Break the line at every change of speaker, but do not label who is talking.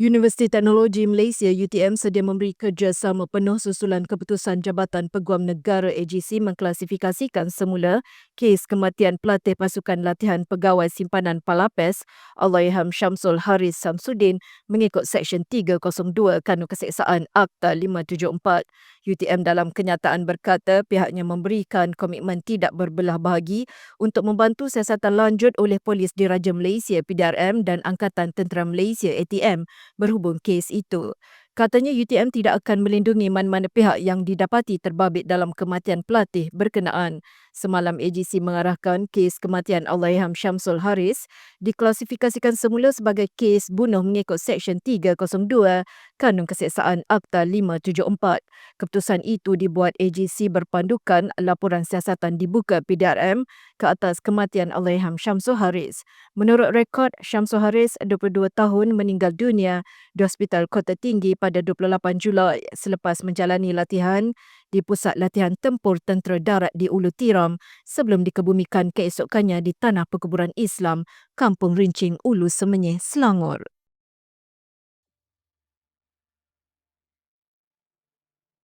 Universiti Teknologi Malaysia UTM sedia memberi kerjasama penuh susulan keputusan Jabatan Peguam Negara AGC mengklasifikasikan semula kes kematian pelatih pasukan latihan pegawai simpanan Palapes Allahyarham Syamsul Haris Samsudin mengikut Seksyen 302 Kanun Keseksaan Akta 574. UTM dalam kenyataan berkata pihaknya memberikan komitmen tidak berbelah bahagi untuk membantu siasatan lanjut oleh Polis Diraja Malaysia PDRM dan Angkatan Tentera Malaysia ATM berhubung kes itu. Katanya UTM tidak akan melindungi mana-mana pihak yang didapati terbabit dalam kematian pelatih berkenaan. Semalam AGC mengarahkan kes kematian Allahyarham Syamsul Haris diklasifikasikan semula sebagai kes bunuh mengikut Seksyen 302 Kanun Keseksaan Akta 574. Keputusan itu dibuat AGC berpandukan laporan siasatan dibuka PDRM ke atas kematian Allahyarham Syamsul Haris. Menurut rekod, Syamsul Haris, 22 tahun, meninggal dunia di Hospital Kota Tinggi pada 28 Julai selepas menjalani latihan di Pusat Latihan Tempur Tentera Darat di Ulu Tiram sebelum dikebumikan keesokannya di Tanah Perkuburan Islam, Kampung Rincing, Ulu Semenyih, Selangor.